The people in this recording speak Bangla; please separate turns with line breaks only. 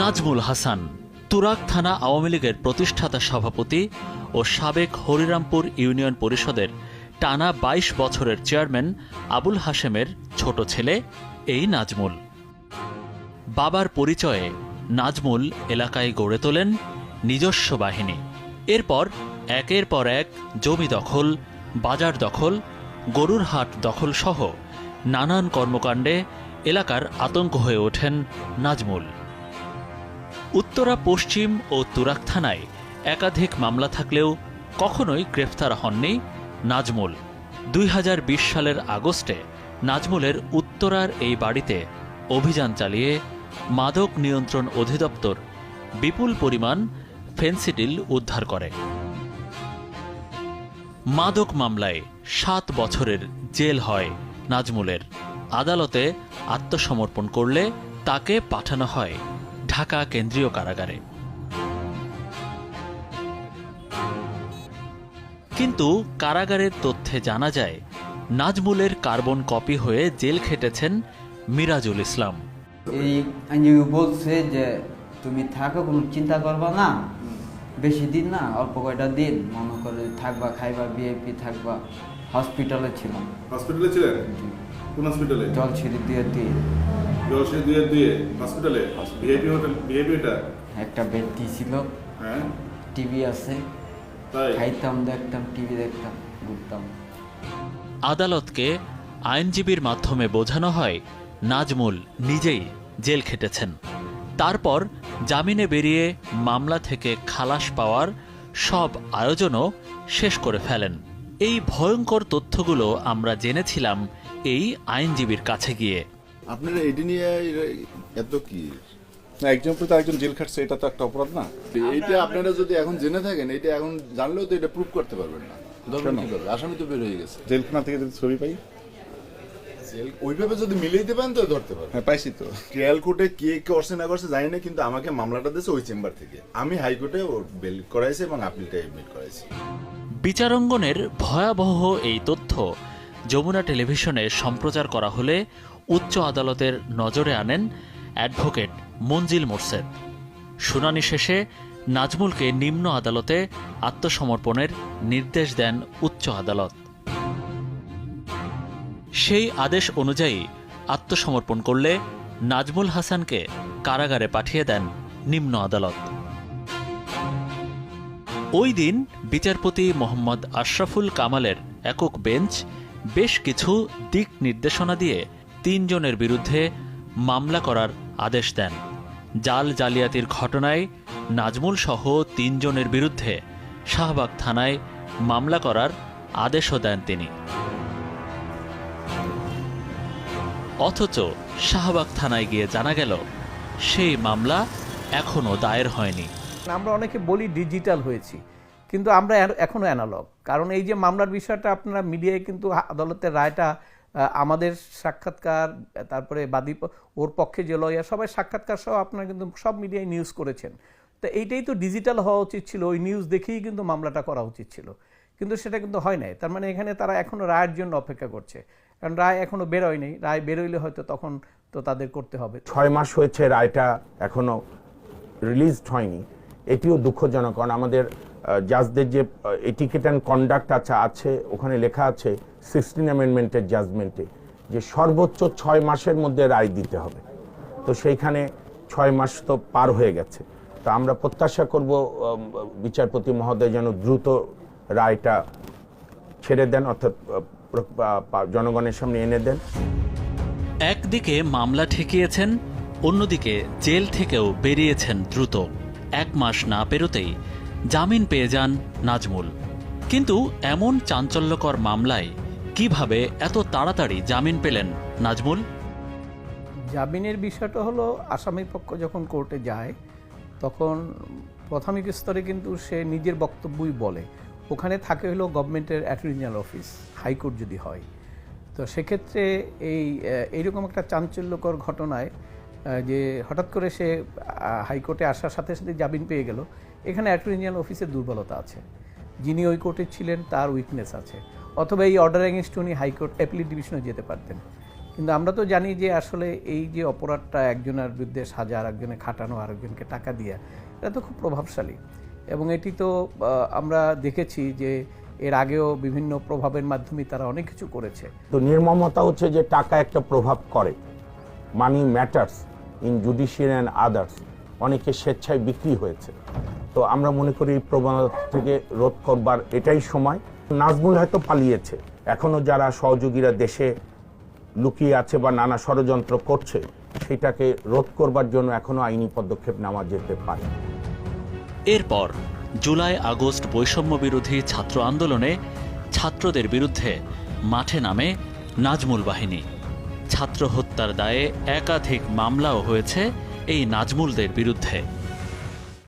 নাজমুল হাসান তুরাক থানা আওয়ামী লীগের প্রতিষ্ঠাতা সভাপতি ও সাবেক হরিরামপুর ইউনিয়ন পরিষদের টানা ২২ বছরের চেয়ারম্যান আবুল হাশেমের ছোট ছেলে, এই নাজমুল। বাবার পরিচয়ে নাজমুল এলাকায় গড়ে তোলেন নিজস্ব বাহিনী। এরপর একের পর এক জমি দখল, বাজার দখল, গরুর হাট দখল সহ নানান কর্মকাণ্ডে এলাকার আতঙ্ক হয়ে ওঠেন নাজমুল। উত্তরা পশ্চিম ও তুরাক থানায় একাধিক মামলা থাকলেও কখনোই গ্রেফতার হননি নাজমুল। দুই হাজার বিশ সালের আগস্টে নাজমুলের উত্তরার এই বাড়িতে অভিযান চালিয়ে মাদক নিয়ন্ত্রণ অধিদপ্তর বিপুল পরিমাণ ফেন্সিডিল উদ্ধার করে। মাদক মামলায় সাত বছরের জেল হয় নাজমুলের। আদালতে আত্মসমর্পণ করলে তাকে পাঠানো হয়। ঢাকা কেন্দ্রীয় কারাগারে। কিন্তু কারাগারের তথ্যে জানা যায় নাজমুলের কার্বন কপি হয়ে জেল খেটেছেন মিরাজুল ইসলাম।
এই আইনজীবী বলছে যে তুমি থাকো কোনো চিন্তা করবা না। বেশি দিন না অল্প কয়টা দিন মনে করে থাকবা খাইবা বিএপি থাকবা। হসপিটালে ছিলাম।
হসপিটালে ছিলেন? কোন হসপিটালে?
জলছিরি দিয়ে দিয়ে
জলসে দুয়ে দুয়ে হসপিটালে ভিআইপি হোটেল ভিআইপি এটা
একটা বেড দিয়েছিল।
হ্যাঁ।
টিভি আছে।
তাই?
খাইতাম দেখতাম টিভি দেখতাম ঘুরতাম।
আদালতকে আইনজীবীর মাধ্যমে বোঝানো হয় নাজমুল নিজেই জেল খেটেছেন। তারপর জামিনে বেরিয়ে মামলা থেকে খালাস পাওয়ার সব আয়োজনও শেষ করে ফেলেন। এই ভয়ঙ্কর তথ্যগুলো আমরা জেনেছিলাম এই আইনজীবীর কাছে গিয়ে।
আপনারা এটি নিয়ে এত কি?
না একজন প্রতি একজন জেল খাটছে এটা তো একটা অপরাধ না?
এইটা আপনারা যদি এখন জেনে থাকেন এটা এখন জানলেও তো এটা প্রুভ করতে পারবেন না। আসামি তো বের হয়ে গেছে।
জেলখানা থেকে যদি ছবি পাই?
জেল ওইভাবে যদি মিলাইতে পারেন তো ধরতে পারবেন।
হ্যাঁ পাইছি তো।
ট্রায়াল কোর্টে কে করছে না করছে জানি না কিন্তু আমাকে মামলাটা দিয়েছে ওই চেম্বার থেকে। আমি হাইকোর্টে ওর বেল করাইছি এবং আপিলটা এডমিট করাইছি।
বিচারাঙ্গনের ভয়াবহ এই তথ্য যমুনা টেলিভিশনে সম্প্রচার করা হলে উচ্চ আদালতের নজরে আনেন অ্যাডভোকেট মঞ্জিল মোরশেদ। শুনানি শেষে নাজমুলকে নিম্ন আদালতে আত্মসমর্পণের নির্দেশ দেন উচ্চ আদালত। সেই আদেশ অনুযায়ী আত্মসমর্পণ করলে নাজমুল হাসানকে কারাগারে পাঠিয়ে দেন নিম্ন আদালত। ওই দিন বিচারপতি মোহাম্মদ আশরাফুল কামালের একক বেঞ্চ বেশ কিছু দিক নির্দেশনা দিয়ে তিনজনের বিরুদ্ধে মামলা করার আদেশ দেন। জাল জালিয়াতির ঘটনায় নাজমুল সহ তিনজনের বিরুদ্ধে শাহবাগ থানায় মামলা করার আদেশও দেন তিনি। অথচ শাহবাগ থানায় গিয়ে জানা গেল, সেই মামলা এখনও দায়ের হয়নি।
আমরা অনেকে বলি ডিজিটাল হয়েছি, কিন্তু আমরা এ- এখনও অ্যানালগ কারণ এই যে মামলার বিষয়টা আপনারা মিডিয়ায় কিন্তু আদালতের রায়টা আমাদের সাক্ষাৎকার, তারপরে বাদী ওর পক্ষে যে লয়ার সবাই সাক্ষাৎকার সহ আপনারা কিন্তু সব মিডিয়ায় নিউজ করেছেন। তো এইটাই তো ডিজিটাল হওয়া উচিত ছিল, ওই নিউজ দেখেই কিন্তু মামলাটা করা উচিত ছিল। কিন্তু সেটা কিন্তু হয় নাই। তার মানে এখানে তারা এখনও রায়ের জন্য অপেক্ষা করছে। কারণ রায় এখনও বেরোয়নি রায় বেরোইলে হয়তো তখন তো তাদের করতে হবে।
ছয় মাস হয়েছে রায়টা এখনও রিলিজড হয়নি। এটিও দুঃখজনক। কারণ আমাদের জাজদের যে এটিকেট অ্যান্ড কন্ডাক্ট আছে আছে, ওখানে লেখা আছে সিক্সটিন অ্যামেন্ডমেন্টের জাজমেন্টে যে সর্বোচ্চ ছয় মাসের মধ্যে রায় দিতে হবে। তো সেইখানে ছয় মাস তো পার হয়ে গেছে। তো আমরা প্রত্যাশা করব বিচারপতি মহোদয় যেন দ্রুত রায়টা ছেড়ে দেন, অর্থাৎ জনগণের সামনে এনে দেন।
একদিকে মামলা ঠেকিয়েছেন, অন্যদিকে জেল থেকেও বেরিয়েছেন দ্রুত। এক মাস না পেরোতেই জামিন পেয়ে যান নাজমুল। কিন্তু এমন চাঞ্চল্যকর মামলায় কীভাবে এত তাড়াতাড়ি জামিন পেলেন? নাজমুল?
জামিনের বিষয়টা হলো, আসামি পক্ষ যখন কোর্টে যায়, তখন প্রাথমিক স্তরে কিন্তু সে নিজের বক্তব্যই বলে। ওখানে থাকে হলো গভর্নমেন্টের অ্যাটর্নি জেনারেল অফিস, হাইকোর্ট যদি হয়। তো সেক্ষেত্রে এই এইরকম একটা চাঞ্চল্যকর ঘটনায় যে হঠাৎ করে সে হাইকোর্টে আসার সাথে সাথে জামিন পেয়ে গেল। এখানে অ্যাটর্নি জেনারেল অফিসের দুর্বলতা আছে। যিনি ওই কোর্টে ছিলেন, তার উইকনেস আছে। অথবা এই অর্ডার এগেনস্ট উনি হাইকোর্ট অ্যাপিলিট ডিভিশনে যেতে পারতেন। কিন্তু আমরা তো জানি যে আসলে এই যে অপরাধটা একজনের বিরুদ্ধে সাজা আর একজনে খাটানো, আরেকজনকে টাকা দিয়া, এটা তো খুব প্রভাবশালী। এবং এটি তো আমরা দেখেছি যে এর আগেও বিভিন্ন প্রভাবের মাধ্যমে তারা অনেক কিছু করেছে।
তো নির্মমতা হচ্ছে যে টাকা একটা প্রভাব করে। Money matters in judicial and others অনেকে স্বেচ্ছায় বিক্রি হয়েছে। তো আমরা মনে করি এই প্রবণতা থেকে রোধ করবার এটাই সময়। নাজমুল হয়তো পালিয়েছে। এখনও যারা সহযোগীরা দেশে লুকিয়ে আছে বা নানা ষড়যন্ত্র করছে, সেটাকে রোধ করবার জন্য এখনও আইনি পদক্ষেপ নেওয়া যেতে পারে।
এরপর জুলাই আগস্ট বৈষম্য বিরোধী ছাত্র আন্দোলনে ছাত্রদের বিরুদ্ধে মাঠে নামে নাজমুল বাহিনী। ছাত্র হত্যার দায়ে একাধিক মামলাও হয়েছে এই নাজমুলদের বিরুদ্ধে।